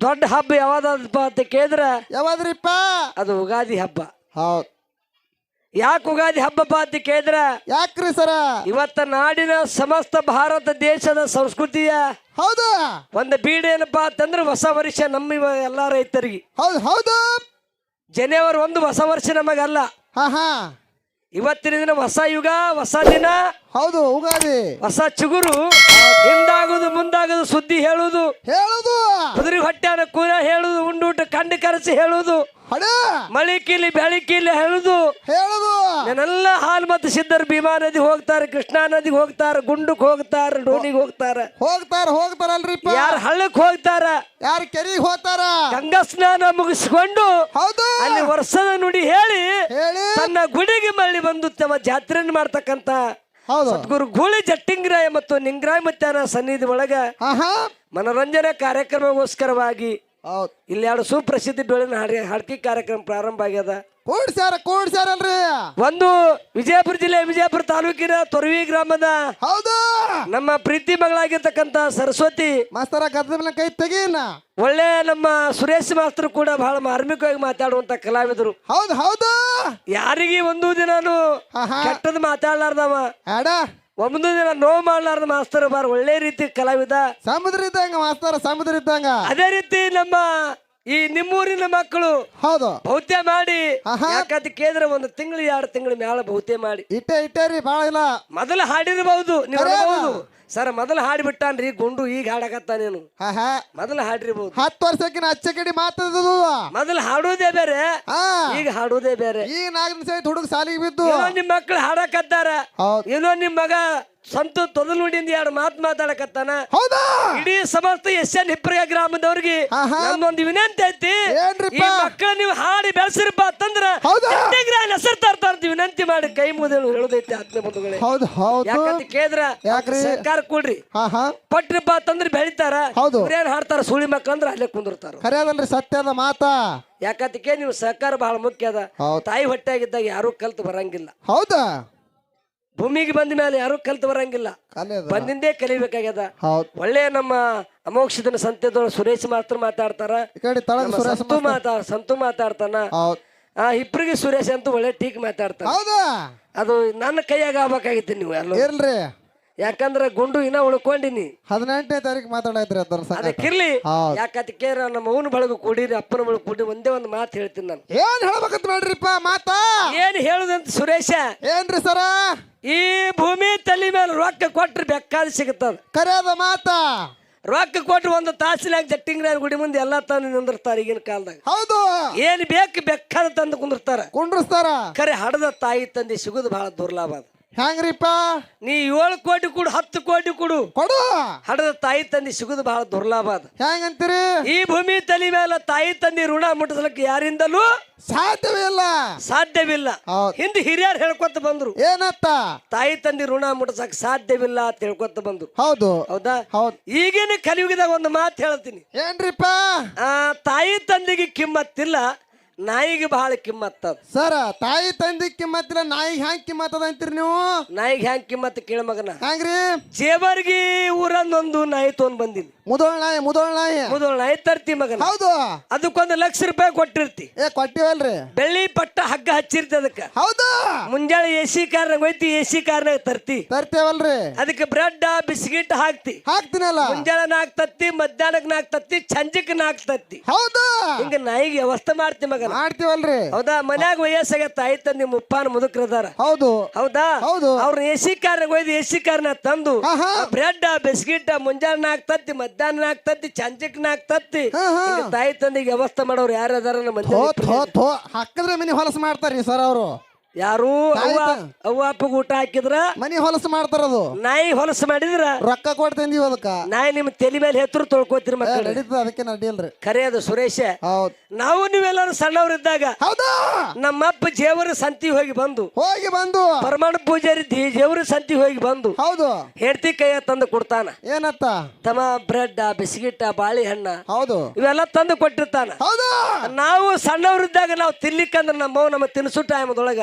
ದೊಡ್ಡ ಹಬ್ಬ ಯಾವ್ದಪ್ಪ ಅಂತ ಕೇಳಿದ್ರ ಯಾವಾದ್ರಿಪ್ಪ ಅದು ಉಗಾದಿ ಹಬ್ಬ. ಹೌದು. ಯಾಕೆ ಉಗಾದಿ ಹಬ್ಬಪ್ಪ ಅಂತ ಕೇಳಿದ್ರ ಯಾಕ್ರಿ ಸರ? ಇವತ್ತ ನಾಡಿನ ಸಮಸ್ತ ಭಾರತ ದೇಶದ ಸಂಸ್ಕೃತಿಯ ಹೌದು. ಒಂದು ಬೀಡೇನಪ್ಪ ಏನಪ್ಪಾ ಅಂತಂದ್ರೆ ಹೊಸ ವರ್ಷ ನಮ್ಮ ಇವ ಎಲ್ಲಾ ರೈತರಿಗೆ. ಹೌದು ಹೌದು. ಜನವರಿ ಒಂದು ಹೊಸ ವರ್ಷ ನಮಗಲ್ಲ. ಹಾ ಹಾ. ಇವತ್ತಿನ ದಿನ ಹೊಸ ಯುಗ ಹೊಸ ದಿನ ಹೌದು ಉಗಾದಿ. ಹೊಸ ಚಿಗುರು. ಹಿಂದಾಗುದು ಮುಂದಾಗುದು ಸುದ್ದಿ ಹೇಳುದು. ಹೇಳುದು. ಕುದುರೆ ಹೊಟ್ಟೆನ ಕೂರ ಹೇಳುದು ಉಂಡೂಟ ಕಂಡು ಕರೆಸಿ ಹೇಳುದು. ಮಳಿಕಿಲಿ ಬೆಳಕಿಲಿ ಕೀಲಿ ಬೆಳಿ ಕೀಲಿ ಹೇಳುದು. ಹೇಳುದು. ನಾನೆಲ್ಲ ಹಾಲ್ ಮತ್ತು ಸಿದ್ಧರು ಭೀಮಾ ನದಿಗೆ ಹೋಗ್ತಾರೆ ಕೃಷ್ಣಾ ನದಿಗೆ ಹೋಗ್ತಾರೆ ಗುಂಡಕ್ ಹೋಗ್ತಾರೆ ಡೋನಿಗೆ ಹೋಗ್ತಾರೆ. ಹೋಗ್ತಾರ ಹೋಗ್ತಾರಲ್ರಿ ಯಾರ ಹಳ್ಳಕ್ ಹೋಗ್ತಾರ? ಯಾರ ಕೆರಿಗೆ ಹೋಗ್ತಾರ? ಗಂಗಾ ಸ್ನಾನ ಮುಗಿಸ್ಕೊಂಡು ಹೌದು. ಅಲ್ಲಿ ವರ್ಷದ ನುಡಿ ಹೇಳಿ ಹೇಳಿ. ತನ್ನ ಗುಡಿಗೆ ಮರಳಿ ಬಂದು ತಮ್ಮ ಜಾತ್ರೆಯನ್ನು ಮಾಡ್ತಕ್ಕಂತ ಹೌದು. ಗುರು ಗೂಳಿ ಜಟ್ಟಿಂಗ್ರಾಯ ಮತ್ತು ನಿಂಗ್ರಾಯ ಮತ್ತಾನ ಸನ್ನಿಧಿ ಒಳಗ ಹಾ ಹಾ ಮನೋರಂಜನೆ ಕಾರ್ಯಕ್ರಮಗೋಸ್ಕರವಾಗಿ ಹೌದ್. ಇಲ್ಲಿ ಎರಡು ಸುಪ್ರಸಿದ್ಧ ಡೊಳ್ಳಿನ ಹಾಡಿ ಹಾಡ್ಕಿ ಕಾರ್ಯಕ್ರಮ ಪ್ರಾರಂಭ ಆಗ್ಯದ. ಕೂಡ್ಸ್ಯಾರ ಕೂಡ್ಸ್ಯಾರಲ್ರಿ ಒಂದು ವಿಜಯಪುರ ಜಿಲ್ಲೆ ವಿಜಯಪುರ ತಾಲೂಕಿನ ತೊರವಿ ಗ್ರಾಮದ ಹೌದು. ನಮ್ಮ ಪ್ರೀತಿ ಮಗಳಾಗಿರ್ತಕ್ಕಂತ ಸರಸ್ವತಿ ಮಾಸ್ತರ ಮೇಲೆ ಕೈ ತೆಗೀನ. ಒಳ್ಳೆ ನಮ್ಮ ಸುರೇಶ್ ಮಾಸ್ತರು ಕೂಡ ಬಹಳ ಮಾರ್ಮಿಕವಾಗಿ ಮಾತಾಡುವಂತ ಕಲಾವಿದರು. ಹೌದು ಹೌದು. ಯಾರಿಗೆ ಒಂದು ದಿನಾನು ಕೆಟ್ಟದ್ ಮಾತಾಡ್ಲಾರ್ದವ. ಅಡ ಒಂದು ದಿನ ನೋವು ಮಾಡ್ಲಾರ್ದ ಮಾಸ್ತರ್ ಬಾರ ಒಳ್ಳೆ ರೀತಿ ಕಲಾವಿದ. ಸಮುದ್ರ ಇದ್ದಂಗ ಮಾಸ್ತರ ಸಮುದ್ರ ಇದ್ದಂಗ. ಅದೇ ರೀತಿ ನಮ್ಮ ಈ ನಿಮ್ಮೂರಿನ ಮಕ್ಕಳು ಹೌದು ಬಹುತೆ ಮಾಡಿ ಆಹಾ. ಯಾಕಂತ ಕೇಳಿದ್ರೆ ಒಂದು ತಿಂಗಳು ಎರಡು ತಿಂಗಳು ಮೇಲೆ ಬಹುತೆ ಮಾಡಿ ಇಟ್ಟೆ ರೀ ಭಾಳ ಇಲ್ಲ ಮೊದಲು ಹಾಡಿರಬಹುದು ನೀವು ಅದ. ಸರ್ ಮೊದಲು ಹಾಡಿಬಿಟ್ಟಾನ್ರಿ ಗುಂಡು ಈಗ ಹಾಡಕತ್ತ ನೀನು. ಹಾ ಹಾ. ಮೊದಲು ಹಾಡ್ರಿ ಹತ್ತು ವರ್ಷಕ್ಕಿನ ಅಚ್ಚ ಕಡಿ ಮೊದಲು ಹಾಡೋದೇ ಬೇರೆ ಹಾ. ಈಗ ಹಾಡೋದೇ ಬೇರೆ. ಈಗ ನಾಲ್ಕು ಹುಡುಗ ಸಾಲಿಗೆ ಬಿದ್ದು. ಏನೋ ನಿಮ್ ಮಕ್ಳು ಹಾಡಕತ್ತಾರ. ಹೌದು. ಏನೋ ನಿಮ್ ಮಗ ಸ್ವಂತ ತೊದಲು ನುಡಿಯಿಂದ ಎರಡು ಮಾತು ಮಾತಾಡಕತ್ತಾನ. ಹೌದಾ? ಇಡೀ ಸಮಸ್ತ ಎಸ್ ಎನ್ ಹಿಪ್ರಿಯ ಗ್ರಾಮದವ್ರಿಗೆ ಆಹಾ. ನಮ್ದೊಂದು ವಿನಂತಿ ಐತಿ ಏನ್ರಿಪ್ಪ? ಈ ಮಕ್ಕಳು ನೀವು ಹಾಡಿ ಬೆಳೆಸಿರಪ್ಪ ಅಂತಂದ್ರ ಹೌದಾ? ಮಾಡಿ ಕೈ ಮುದೇಳು ಹೇಳೋದೈತಿ ಆತ್ಮೀಯ ಬಂಧುಗಳೇ. ಹೌದು ಹೌದು. ಯಾಕಂತ ಕೇಳಿದ್ರ ಯಾಕ್ರಿ? ಸರ್ಕಾರ ಕೊಡ್ರಿ. ಹಾ ಹಾ. ಪಟ್ರಪ್ಪ ಅಂತಂದ್ರೆ ಬೆಳಿತಾರ ಹೌದು. ಏನ್ ಹಾಡ್ತಾರ ಸುಳಿ ಮಕ್ಕಂದ್ರೆ ಅಲ್ಲೇ ಕುಂದಿರ್ತಾರ. ಖರೆ ಅದಲ್ರಿ ಸತ್ಯದ ಮಾತಾ. ಯಾಕಂತಕ್ಕೆ ನೀವು ಸರ್ಕಾರ ಬಹಳ ಮುಖ್ಯ ಅದ. ತಾಯಿ ತಾಯಿ ಹೊಟ್ಟೆಯಾಗಿದ್ದಾಗ ಯಾರು ಕಲ್ತು ಬರಂಗಿಲ್ಲ. ಹೌದಾ? ಭೂಮಿಗೆ ಬಂದ ಮೇಲೆ ಯಾರು ಕಲ್ತು ಬರಂಗಿಲ್ಲ. ಬಂದಿಂದೇ ಕಲಿಬೇಕಾಗ್ಯದ. ಹೌದು. ಒಳ್ಳೆ ನಮ್ಮ ಅಮೋಕ್ಷದನ ಸಂತೆದ ಸುರೇಶ್ ಮಾತ್ರ ಮಾತಾಡ್ತಾರ. ಈ ಕಡೆ ತಳಗ ನಮ್ಮ ಸುರೇಶ ಸಂತು ಮಾತಾ ಸಂತು ಮಾತಾಡ್ತಾನ. ಹೌದು. ಆ ಇಬ್ರಿಗೆ ಸುರೇಶ್ ಅಂತೂ ಒಳ್ಳೆ ಟೀಕ್ ಮಾತಾಡ್ತಾರೆ. ಹೌದಾ? ಅದು ನನ್ನ ಕೈಯಾಗ ಆಗ್ಬೇಕಾಗಿತ್ತು ನೀವು ಎಲ್ಲ ಇಲ್ರಿ ಯಾಕಂದ್ರೆ ಗುಂಡು ಇನ್ನ ಉಳ್ಕೊಂಡಿನಿ. ಹದಿನೆಂಟನೇ ತಾರೀಕು ಮಾತಾಡಾಯ್ತ್ರಿ ಅದರ ಸಂಗಟ ಅದಕ್ಕಿರ್ಲಿ ಹೌದು. ಯಾಕಂತ ಕೇರ ನಮ್ಮ ಅವನ ಬಳಗ ಕೂಡಿರಿ ಅಪ್ಪನ ಬಳಗ ಕೂಡಿ ಒಂದೇ ಒಂದು ಮಾತು ಹೇಳ್ತೀನಿ ನಾನು. ಏನ್ ಹೇಳ್ಬೇಕಂತ ಮಾಡ್ರಿಪ್ಪ ಮಾತಾ? ಏನ್ ಹೇಳುದಂತ ಸುರೇಶ? ಏನ್ರಿ ಸರ? ಈ ಭೂಮಿ ತಲೆ ಮೇಲೆ ರೊಕ್ಕ ಕೊಟ್ರೆ ಬೇಕಾದ ಸಿಗುತ್ತದ. ಕರೆಯದ ಮಾತಾ? ರೊಕ್ಕ ಕೊಟ್ಟು ಒಂದು ತಾಸಿನಾಗ ಜಟ್ಟಿಂಗ್ರ ಗುಡಿ ಮುಂದೆ ಎಲ್ಲಾ ತಂದು ನಿಂದಿರ್ತಾರೆ ಈಗಿನ ಕಾಲದಾಗ. ಹೌದು. ಏನ್ ಬೇಕು ಬೇಕಾದ ತಂದು ಕುಂದಿರ್ತಾರ. ಕುಂಡ್ರಸ್ತಾರ. ಖರೆ ಹಡದ ತಾಯಿ ತಂದೆ ಸಿಗುದು ಬಹಳ ದುರ್ಲಾಭ ಅದು. ಹೆಂಗ್ರಿಪ್ಪ ನೀ ಏಳು ಕೋಟಿ ಕೊಡು ಹತ್ತು ಕೋಟಿ ಕೊಡು. ಕೊಡು. ಹಡದ ತಾಯಿ ತಂದೆ ಸಿಗುದು ಬಹಳ ದುರ್ಲಾಭ ಅದು. ಹೆಂಗಂತೀರಿ ಈ ಭೂಮಿ ತಲೆ ಮೇಲೆ ತಾಯಿ ತಂದೆ ಋಣ ಮುಟ್ಟಿಸ್ಲಿಕ್ಕೆ ಯಾರಿಂದಲೂ ಸಾಧ್ಯವಿಲ್ಲ ಸಾಧ್ಯವಿಲ್ಲ. ಹೌದು. ಹಿಂದೆ ಹಿರಿಯರು ಹೇಳ್ಕೊತ ಬಂದ್ರು. ಏನತ್ತ? ತಾಯಿ ತಂದೆ ಋಣ ಮುಟ್ಟಿಸಕ್ ಸಾಧ್ಯವಿಲ್ಲ ಅಂತ ಹೇಳ್ಕೊತ ಬಂದ್ರು. ಹೌದು. ಹೌದಾ? ಹೌದು. ಈಗಿನ ಕಲಿಯುಗದಾಗ ಒಂದು ಮಾತು ಹೇಳ್ತೀನಿ. ಏನ್ರಿಪ್ಪ? ತಾಯಿ ತಂದೆಗೆ ಕಿಮ್ಮತ್ತಿಲ್ಲ. ನಾಯಿಗೆ ಬಹಳ ಕಿಮ್ಮತ್ತದ ಸರ ತಾಯಿ ತಂದಿ ಕಿಮ್ಮತ್ತಿಲ್ಲ ನಾಯಿ ಹ್ಯಾಂಗ್ ಕಿಮ್ಮತ್ತದ ಅಂತೀರಿ ನೀವು? ನಾಯಿಗೆ ಹ್ಯಾಂಗ್ ಕಿಮ್ಮತ್ತ ಕೇಳ ಮಗನ? ಹೆಂಗ್ರಿ ಜೇಬರ್ಗಿ ಊರಂದೊಂದು ನಾಯಿ ತೊಗೊಂಡ್ ಬಂದಿನಿ. ಮುದೋಳ ನಾಯಿ ಮುದೋಳ ನಾಯಿ? ಮುದೋಳ ನಾಯಿ ತರ್ತಿ ಮಗನ. ಹೌದು. ಅದಕ್ಕೊಂದು ಲಕ್ಷ ರೂಪಾಯಿ ಕೊಟ್ಟಿರ್ತಿ. ಏ ಕೊಟ್ಟಿವಲ್ರಿ. ಬೆಳ್ಳಿ ಪಟ್ಟ ಹಗ್ಗ ಹಚ್ಚಿರ್ತಿ ಅದಕ್ಕ. ಹೌದು. ಮುಂಜಾನೆ ಎ ಸಿ ಕಾರ್ನಾಗ ಹೋಯ್ತಿ ಎ ಸಿ ಕಾರ್ನಾಗ ತರ್ತಿ. ತರ್ತೇವಲ್ರಿ. ಅದಕ್ಕೆ ಬ್ರೆಡ್ ಬಿಸ್ಕಿಟ್ ಹಾಕ್ತಿ. ಹಾಕ್ತೀನಲ್ಲ? ಮುಂಜಾನೆ ನಾಕ್ ತತ್ತಿ ಮಧ್ಯಾಹ್ನಕ್ ನಾಕ್ ತತ್ತಿ ಸಂಜೆಕ್ ನಾಕ್ ತತ್ತಿ. ಹೌದು. ಹಿಂಗ ನಾಯಿಗೆ ವ್ಯವಸ್ಥೆ ಮಾಡ್ತಿ ಮಗನ ಮಾಡ್ತೀವಲ್ರಿ ಹೌದಾ? ಮನ್ಯಾಗ ವಯಸ್ಸಾಗತ್ತ ತಾಯಿ ತಂದೆ ಮುಪ್ಪಾನ ಮುದುಕ್ರದಾರ. ಹೌದು. ಹೌದಾ? ಹೌದು. ಅವ್ರ ಎಸಿ ಕಾರ್ನಾಗ ಒಯ್ದು ಎಸಿ ಕಾರ್ನ ತಂದು ಆಹಾ. ಬ್ರೆಡ್ ಬಿಸ್ಕಿಟ್ ಮುಂಜಾನೆ ಆಗ್ತತ್ತಿ ತತ್ತಿ ಮಧ್ಯಾಹ್ನ ಆಗ್ತತ್ತಿ ತತ್ತಿ ಆಗ್ತತ್ತಿ. ನಾಲ್ಕು ತತ್ತಿ ಹಾ, ಹಾ. ಹಿಂಗ ತಾಯಿ ತಂದಿಗೆ ವ್ಯವಸ್ಥೆ ಮಾಡೋರು ಯಾರು ಅದಾರ ನಮ್ಮ ಥೋ ಮಂದಿ ಥೋ. ಥೋ ಹಾಕಿದ್ರೆ ಮಿನಿ ಹೊಲಸು ಮಾಡ್ತಾರ್ರಿ ಸರ್ ಅವರು. ಯಾರು ಅವ್ವ ಅವ್ವ ಅಪ್ಪಗ್ ಊಟ ಹಾಕಿದ್ರ ಮನಿ ಹೊಲಸು ಮಾಡ್ತಾರದು ನಾಯಿ ಹೊಲಸು ಮಾಡಿದ್ರ ರೊಕ್ಕ ಕೊಟ್ಟು ತಂದೀವಿ ಅದಕ್ಕ. ನಾಯಿ ನಿಮ್ ತಲೆ ಮೇಲೆ ಹೆತ್ತರು ತೊಳ್ಕೊತೀರಿ ಮಕ್ಕಳು. ನಡೀತದ ಅದಕ್ಕೆ ನಡಿಯಲ್ರಿ ಖರೆ ಅದು ಸುರೇಶ. ಹೌದು. ನಾವು ನೀವೆಲ್ಲರೂ ಸಣ್ಣವರಿದ್ದಾಗ ಹೌದಾ? ನಮ್ಮಪ್ಪ ಜೇವರ ಸಂತಿ ಹೋಗಿ ಬಂದು ಹೋಗಿ ಬಂದು. ಪರಮಾಣು ಪೂಜಾರಿ ಜೇವರ ಸಂತಿ ಹೋಗಿ ಬಂದು ಹೌದು. ಹೆಂಡತಿ ಕೈಯ ತಂದು ಕೊಡ್ತಾನ. ಏನತ್ತ? ತಮ್ಮ ಬ್ರೆಡ್ ಬಿಸ್ಕಿಟ್ ಬಾಳೆಹಣ್ಣ ಹೌದು. ಇವೆಲ್ಲ ತಂದು ಕೊಟ್ಟಿರ್ತಾನ. ಹೌದು? ನಾವು ಸಣ್ಣವರಿದ್ದಾಗ ನಾವು ತಿನ್ಲಿಕ್ಕಂದ್ರ ನಮ್ಮವ್ ನಮ್ಮ ತಿನ್ಸು ಟೈಮದೊಳಗ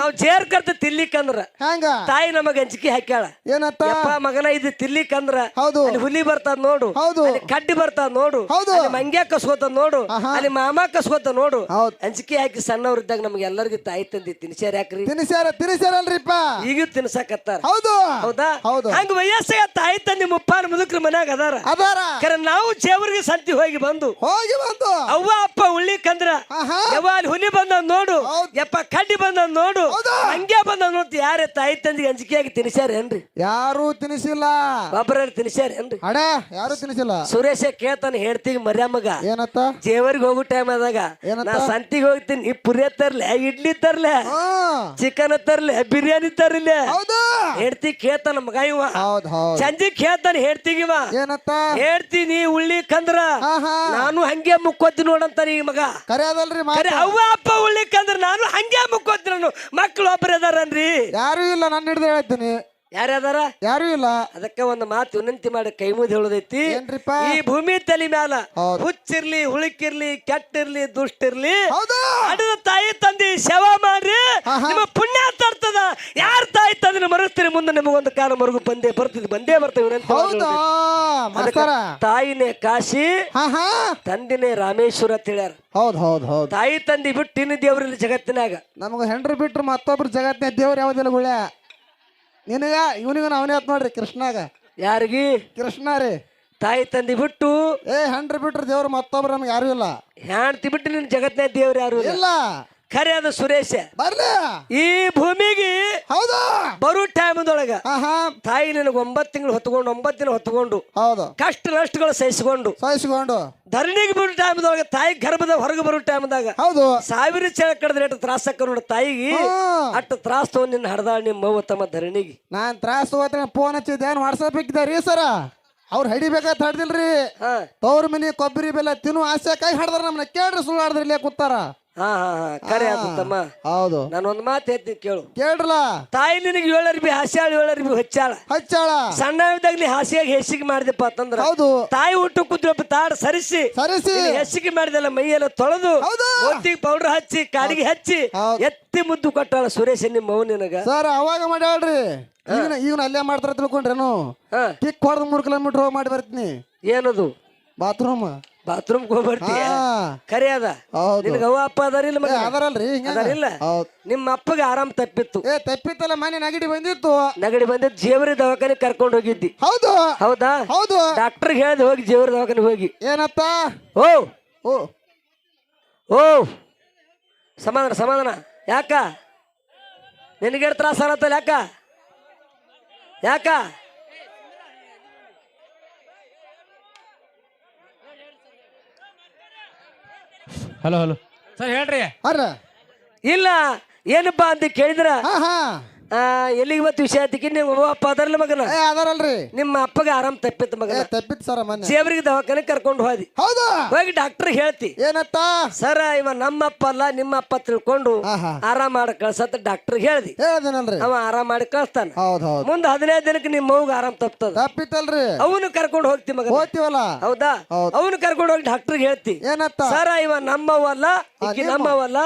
ನಾವ್ ಜೇರ್ ಕರ್ತ ತಿನ್ಲಿಕ್ಕಂದ್ರ ಹೆಂಗ. ತಾಯಿ ನಮಗ ಅಂಜಿಕೆ ಹಾಕ್ಯಾಳ. ಏನತ್ತ? ಯಪ್ಪ ಮಗನ ಇದು ತಿನ್ಲಿಕ್ಕಂದ್ರ ಹೌದು. ಅಲ್ಲಿ ಹುಲಿ ಬರ್ತದ ನೋಡು ಹೌದು. ಅಲ್ಲಿ ಕಡ್ಡಿ ಬರ್ತದ ನೋಡು ಹೌದು. ಅಲ್ಲಿ ಮಂಗ್ಯ ಕಸ್ಕೋತ ನೋಡು. ಅಲ್ಲಿ ಮಾಮ ಕಸ್ಕೋತ ನೋಡು. ಹೌದ್. ಅಂಜಿಕೆ ಹಾಕಿ ಸಣ್ಣವ್ರಿದ್ದಾಗ ನಮ್ಗೆ ಎಲ್ಲರಿಗೂ ತಾಯಿ ತಂದಿ ತಿನ್ಸ್ಯಾರ ಯಾಕ್ರಿ? ತಿನ್ಸ್ಯಾರ ತಿನ್ಸ್ಯಾರ ಅಲ್ರಿಪ್ಪ ಈಗೂ ತಿನ್ಸಕತ್ತಾರ. ಹೌದು. ಹೌದಾ? ಹೌದು. ಹಂಗ ವಯಸ್ಸಾಗ ತಾಯಿ ತಂದಿ ಮುಪ್ಪಾನ ಮುದುಕ್ರ ಮನ್ಯಾಗ ಅದಾರ. ಅದಾರ. ಕರೆ ನಾವು ಜೇವರಿಗೆ ಸಂತಿ ಹೋಗಿ ಬಂದು ಹೋಗಿ ಬಂದು. ಅವ್ವ ಅಪ್ಪ ಉಳ್ಳಿಕಂದ್ರ ಯಾವ ಅಲ್ಲಿ ಹುಲಿ ಬಂದ ನೋಡು. ಯಪ್ಪ ಕಡ್ಡಿ ಬಂದ ನೋಡು ಹೌದಾ? ಹಂಗೆ ಬಂದ ನೋಡ್ತಿ ಯಾರೇ ತಾಯಿ ತಂದಿಗೆ ಅಂಜಿಕೆಯಾಗಿ ತಿನ್ಸ್ಯಾರೇನ್ರಿ ಯಾರು ತಿನಿಸಿಲ್ಲ. ಒಬ್ಬರ ತಿನ್ಸ್ಯಾರೇನ್ರಿ ಅಡ ಯಾರು ತಿನಿಸಿಲ್ಲ. ಸುರೇಶ ಕೇಳ್ತಾನೆ ಹೇಳ್ತೀವಿ ಮರ್ಯಮ್ಮಗ ಏನತ್ತ? ಜೇವರಿಗೆ ಹೋಗೋ ಟೈಮ್ ಆದಾಗ? ನಾ ಸಂತಿಗೆ ಹೋಗ್ತೀನಿ ಈ ಪುರಿಯ ತರ್ಲೆ ಇಡ್ಲಿ ತರ್ಲೆ ಹಾ. ಚಿಕನ್ ತರ್ಲೆ ಬಿರಿಯಾನಿ ತರ್ಲೆ. ಹೌದು. ಹೇಳ್ತಿ ಕೇಳ್ತಾನ ಮಗ ಇವ. ಹೌದ್ ಹೌದ್. ಸಂಜೆ ಕೇಳ್ತಾನೆ ಏನತ್ತ? ಹೇಳ್ತೀನಿ ಉಳ್ಳಿಕಂದ್ರ ಹಾ ಹಾ. ನಾನು ಹಂಗೆ ಮುಕ್ಕೋತಿ ನೋಡಂತ ಈ ಮಗ. ಕರೆ ಅದಲ್ರಿ ಮಾತ. ಅವ್ವ ಅಪ್ಪ ಉಳ್ಳಿಕಂದ್ರ ನಾನು ಹಂಗೆ ಮುಕ್ಕೋತೀನಿ ನಾನು. ಮಕ್ಳು ಒಬ್ಬರು ಅದಾರನ್ರಿ ಯಾರು ಇಲ್ಲ ನಾನು ಹಿಡಿದು ಹೇಳ್ತೀನಿ ಯಾರ್ಯಾದಾರ? ಯಾರು ಇಲ್ಲ. ಅದಕ್ಕೆ ಒಂದು ಮಾತು ವಿನಂತಿ ಮಾಡಿ ಕೈ ಮುಗಿದು ಹೇಳೋದೈತಿ. ಏನ್ರಿಪ್ಪ? ಈ ಭೂಮಿ ತಲೆ ಮ್ಯಾಲ ಹೌದು. ಹುಚ್ಚಿರ್ಲಿ ಹುಳುಕಿರ್ಲಿ ಕೆಟ್ಟಿರ್ಲಿ ದುಷ್ಟಿರ್ಲಿ ಹೌದು. ಅಡದ ತಾಯಿ ತಂದಿ ಶವ ಮಾಡ್ರಿ ಆಹಾ. ನಿಮ್ಮ ಪುಣ್ಯ ತರ್ತದ ಯಾರ ತಾಯಿ ತಂದಿನ ಮರಸ್ತೀರಿ? ಮುಂದೆ ನಿಮಗೊಂದು ಕಾಲ ಮರಗು ಬಂದೇ ಬರ್ತದೆ. ಬಂದೇ ಬರ್ತದೆ ವಿನಂತಿ ಮಾಡಿ ಹೌದಾ. ಹೇಳೋದೈತಿ. ಅದಕ್ಕ ಮಾಸ್ತರ ತಾಯಿನೇ ಕಾಶಿ ಹಾ ಹಾ ತಂದಿನೇ ರಾಮೇಶ್ವರ ಅಂತ ಹೇಳ್ಯಾರ. ಹೌದ್ ಹೌದ್ ಹೌದ್. ತಾಯಿ ತಂದಿ ಬಿಟ್ಟು ಇನ್ನು ದೇವ್ರಿಲ್ಲ ಜಗತ್ತಿನಾಗ. ನಮಗ ಹೆಂಡ್ರಿ ಬಿಟ್ರು ಮತ್ತೊಬ್ರು ಜಗತ್ತಿನ ದೇವ್ರ ಯಾವ್ದಿಲ್ಲ ಗುಳ್ಯ? ನಿನಗ ಇವನಿಗ ಅವನೇ ಆತ್ ನೋಡ್ರಿ ಕೃಷ್ಣಾಗ? ಯಾರಿಗಿ? ಕೃಷ್ಣ ರೀ. ತಾಯಿ ತಂದಿ ಬಿಟ್ಟು? ಏ ಹಂಡ್ರಿ ಬಿಟ್ರಿ ದೇವ್ರು ಮತ್ತೊಬ್ರು ನಮ್ಗೆ ಯಾರು ಇಲ್ಲ. ಹೆಣ್ತಿ ಬಿಟ್ಟು ನಿನ್ನ ಜಗತ್ತಿನ ದೇವ್ರು ಯಾರು ಇಲ್ಲ? ಇಲ್ಲ. ಖರೆ ಅದು ಸುರೇಶ. ಬರ್ಲಿ ಈ ಭೂಮಿಗೆ ಹೌದಾ. ಬರೋ ಟೈಮ್ದೊಳಗ ತಾಯಿ ನಿನಗೆ ಒಂಬತ್ತು ತಿಂಗಳು ಹೊತ್ಕೊಂಡು ಒಂಬತ್ತು ದಿನ ಹೊತ್ಕೊಂಡು ಹೌದು. ಕಷ್ಟ ನಷ್ಟಗಳು ಸಹಿಸಿಕೊಂಡು ಸಹಿಸಿಕೊಂಡು. ಧರಣಿಗೆ ಬರೋ ಟೈಮ್ದೊಳಗ ತಾಯಿ ಗರ್ಭದ ಹೊರಗೆ ಬರೋ ಟೈಮ್ದಾಗ ಹೌದು. ಸಾವಿರ ಚಳ ಕಡ್ದ್ರೆ ಎಷ್ಟು ತ್ರಾಸ ನೋಡ ತಾಯಿಗೆ. ಅಷ್ಟು ತ್ರಾಸ ತಗೊಂಡು ನಿನ್ನ ಹಡ್ದಾಳ ನಿಮ್ಮ ತಮ್ಮ ಧರಣಿಗೆ. ನಾನು ತ್ರಾಸ ಹೋಗ್ತೀನಿ ಫೋನ್ ಹಚ್ಚಿದ್ದೆ. ಏನು ವಾಟ್ಸಪ್ ಇಕ್ಕಿದ್ದಾರೆ ಸರ? ಅವ್ರು ಹಡಿಬೇಕಂತ ಹಡ್ದಿಲ್ರಿ. ತವ್ರ ಮನಿ ಕೊಬ್ಬರಿ ಬೆಲ್ಲ ತಿನ್ನು ಆಸೆ ಕೈ ಹಡ್ದಾರ ನಮ್ಮನ್ನ ಕೇಳ್ರಿ ಸುಳ್ಳು ಆಡ್ದ್ರಿ ಇಲ್ಲೇ ಕೂತಾರ ಹಾ ಹಾ ಹಾ ಕರೆ ಅದು ತಮ್ಮ ಹೌದು. ನಾನು ಒಂದು ಮಾತು ಹೇಳ್ತೀನಿ ಕೇಳು. ಕೇಳ್ರಲ್ಲ? ತಾಯಿ ನಿನಗೆ ಏಳರ್ಬಿ ಹಾಸ್ಯಾಳ ಏಳರ್ಬಿ ಹಚ್ಚಾಳ. ಹಚ್ಚಾಳ? ಸಣ್ಣ ಇದ್ದಾಗ ನೀ ಹಾಸಿಗೆ ಹೆಸಿಗೆ ಮಾಡಿದಪ್ಪ ಅಂತಂದ್ರ ಹೌದು. ತಾಯಿ ಊಟ ಕುದ್ರಪ್ಪ ತಾಡ ಸರಿಸಿ. ಸರಿಸಿ. ಹೆಸಿಗೆ ಮಾಡಿದಲ್ಲ ಮೈಯೆಲ್ಲ ತೊಳೆದು ಹೌದು. ಒತ್ತಿಗೆ ಪೌಡರ್ ಹಚ್ಚಿ ಕಾಡಿಗೆ ಹಚ್ಚಿ ಹೌದು. ಎತ್ತಿ ಮುದ್ದು ಕೊಟ್ಟಾಳ ಸುರೇಶ್ ನಿಮ್ಮ ಮೌ ನಿನಗ. ಸರ್ ಅವಾಗ ಮಾಡ್ಯಾಳ್ರಿ ಈಗಿನ ಈಗಿನ ಅಲ್ಲೇ ಮಾಡ್ತಾರ ತಿಳ್ಕೊಂಡ್ರೇನು? ಹಾ. ಕಿಕ್ ಹೊಡೆದ್ ಮೂರ್ ಕಿಲೋಮೀಟರ್ ಹೋಗಿ ಮಾಡಿ ಬರ್ತೀನಿ. ಏನದು? ಬಾತ್ರೂಮ್ ಬಾತ್ರೂಮ್ ಹೋಗ್ಬರ್ತೀಯ? ಖರೆ ಅದ? ಹೌದು. ನಿನಗ ಅವ್ವ ಅಪ್ಪ ಅದಾರಿಲ್ಲ ಮಗ ಅದರಲ್ರಿ ಹಿಂಗ ಅದಾರಿಲ್ಲ? ಹೌದ್. ನಿಮ್ಮ ಅಪ್ಪಗೆ ಆರಾಮ್ ತಪ್ಪಿತ್ತು. ಏ ತಪ್ಪಿತ್ತಲ್ಲ ಮನೆ ನಗಡಿ ಬಂದಿತ್ತು. ನಗಡಿ ಬಂದಿದ್ದು ಜೇವರಿ ದವಾಖಾನೆ ಕರ್ಕೊಂಡು ಹೋಗಿದ್ದಿ. ಹೌದು. ಹೌದಾ? ಹೌದು. ಡಾಕ್ಟರ್ ಹೇಳಿದ್ ಹೋಗಿ ಜೇವರಿ ದವಾಖಾನೆ ಹೋಗಿ. ಏನತ್ತ ಓ! ಓ. ಓ! ಸಮಾಧಾನ ಸಮಾಧಾನ. ಯಾಕ? ನಿನಗೆ ತ್ರಾಸ ಆಗತ್ತಲ್ಲ ಯಾಕ? ಯಾಕ? Hello hello. ಸರ್ ಹೇಳ್ರಿ. ಅರ್ರ. ಇಲ್ಲ ಏನಪ್ಪಾ ಅಂತ ಕೇಳಿದ್ರ? ಹಾ ಹಾ. ಎಲ್ಲಿಗೆ ಮತ್ತೆ ವಿಷಯ ಆತಿಕಿ ನಿಮ್ಮ ಅವ್ವ ಅಪ್ಪ ಅದರಲ್ಲ ಮಗನ? ಏ ಅದಾರಲ್ರಿ. ನಿಮ್ಮ ಅಪ್ಪಗೆ ಆರಾಮ್ ತಪ್ಪಿತ್ತು ಏ ಮಗನ ತಪ್ಪಿತ್ ಸರ ಮೊನ್ನೆ. ಜೇವರಿಗೆ ದವಾಖಾನೆ ಕರ್ಕೊಂಡು ಹೋದಿ. ಹೌದು? ಹೋಗಿ ಡಾಕ್ಟರ್ ಹೇಳ್ತಿ. ಏನತ್ತ? ಸರ ಇವ ನಮ್ಮ ಅಪ್ಪ ಅಲ್ಲ ನಿಮ್ಮ ಅಪ್ಪ ತಿಳ್ಕೊಂಡು ಆರಾಮ್ ಮಾಡಿ ಕಳ್ಸತ್ತ ಡಾಕ್ಟರ್ ಹೇಳ್ದಿ. ಹೇಳ್ದೇನಲ್ರಿ. ಅವ ಆರಾಮ್ ಮಾಡಿ ಕಳ್ಸ್ತಾನ. ಹೌದ್ ಹೌದ್. ಮುಂದೆ ಹದಿನೈದು ದಿನಕ್ಕೆ ನಿಮ್ಮ ಮೌಗ ಆರಾಮ್ ತಪ್ತದ. ತಪ್ಪಿತ್ತಲ್ರಿ. ಅವನು ಕರ್ಕೊಂಡು ಹೋಗ್ತಿ ಮಗ ಹೋಗ್ತೀವಲ್ಲ ಹೌದಾ? ಹೌದ್. ಅವನು ಕರ್ಕೊಂಡು ಹೋಗಿ ಡಾಕ್ಟರ್ ಹೇಳ್ತಿ. ಏನತ್ತ? ಸರ ಇವ ನಮ್ಮವಲ್ಲ ಈಕಿ ನಮ್ಮವಲ್ಲ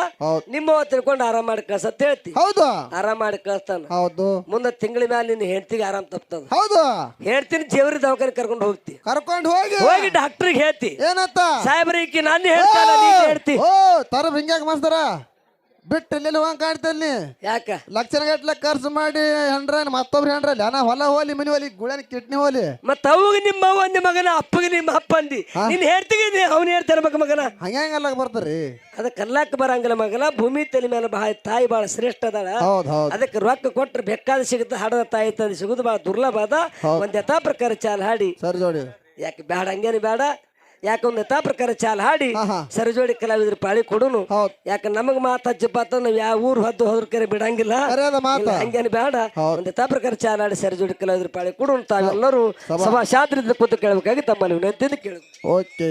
ನಿಮ್ಮವ ತಿಳ್ಕೊಂಡು ಆರಾಮ್ ಮಾಡಿ ಕಳ್ಸತ್ ಹೇಳ್ತಿ ಹೌದು. ಆರಾಮ್ ಮಾಡಿ ಕಳಿಸ್ತಾನ. ಹೌದು. ಮುಂದೆ ತಿಂಗಳ ಮ್ಯಾಲ ನಿನ್ನ ಹೆಂಡತಿಗೆ ಆರಾಮ್ ತಪ್ತದ. ಹೌದು. ಹೇಳ್ತೀನಿ ಜೇವರಿ ದವಾಖಾನೆ ಕರ್ಕೊಂಡು ಹೋಗ್ತಿ. ಕರ್ಕೊಂಡು ಹೋಗಿ. ಹೋಗಿ ಡಾಕ್ಟರ್ಗೆ ಹೇಳ್ತಿ. ಏನತ್ತ ಸಾಹೇಬ್ರಿ ಈಕಿ ನಾನು ಹೇಳ್ತಾನ ನೀ ಹೇಳ್ತಿ. ಓ ತರ ಹಿಂಗ್ಯಾಕ ಮಸ್ತಾರ ಬಿಟ್ಟು ಇಲ್ಲಿ ಕಾಣ್ತೇನೆ. ಯಾಕ? ಲಕ್ಷ ಗಟ್ಲೆ ಖರ್ಚು ಮಾಡಿ ಹೆಂಡ್ರ ಮತ್ತೊಬ್ರು ಹೆಂಡ್ರಲ್ಲಿ ಅನ ಹೊಲ ಹೋಲಿ ಮನಿ ಹೋಲಿ ಗುಳನ ಕಿಡ್ನಿ ಹೋಲಿ. ಮತ್ತ ಅವಾಗ ನಿಮ್ಮ ಅವ್ವ ನಿಮ್ಮ ಮಗನ ಅಪ್ಪಗೆ ನಿಮ್ಮ ಅಪ್ಪ ಅಂದಿ. ನೀನ್ ಹೇಳ್ತೀನಿ ಅವ್ನು ಹೇಳ್ತಾರ ಮಗ ಮಗನ? ಹಂಗಲ್ಲ ಬರ್ತಾರ್ರಿ ಅದಕ್ಕೆ ಕರ್ಲಾಕ ಬರಂಗಿಲ್ಲ ಮಗನ ಭೂಮಿ ತಲೆ ಮೇಲೆ ಬಹಳ ತಾಯಿ ಬಹಳ ಶ್ರೇಷ್ಠ ಅದಾಳ. ಹೌದ್ ಹೌದ್. ಅದಕ್ಕೆ ರೊಕ್ಕ ಕೊಟ್ರೆ ಬೇಕಾದ ಸಿಗುತ್ತೆ ಹಾಡದ ತಾಯಿ ತಂದು ಸಿಗುದು ಬಹಳ ದುರ್ಲಭ ಅದ. ಒಂದ್ ಯಥಾ ಪ್ರಕಾರ ಚಾಲ ಹಾಡಿ. ಸರಿ ಜೋಡಿ. ಯಾಕೆ ಬೇಡ ಹಂಗೇನು ಬೇಡ ಯಾಕೆ ಒಂದ್ ಯಥಾ ಪ್ರಕಾರ ಚಾಲ್ ಹಾಡಿ. ಸರಿಜೋಡಿ ಕಲಾವಿದ್ರ ಪಾಳಿ ಕೊಡುನು. ಯಾಕ ನಮಗ್ ಮಾತ ಅಂತ ನಾವ್ ಯಾವ ಊರ್ ಹದ್ದು ಹೋದ್ರ ಕರೆ ಬಿಡಂಗಿಲ್ಲ. ಹಂಗೇನು ಬೇಡ. ಒಂದ್ ಯಥಾ ಪ್ರಕಾರ ಚಾಲ್ ಹಾಡಿ ಸರಜೋಡಿ ಕಲಾವಿದ್ರ ಪಾಳಿ ಕೊಡುನು ತಾವೆಲ್ಲರೂ ಸಭಾ. ಶಾಸ್ತ್ರದಿಂದ ಕೂತು ಕೇಳಬೇಕಾಗಿ ತಮ್ಮ ವಿನಂತಿಯಿಂದ ಕೇಳು ಓಕೆ.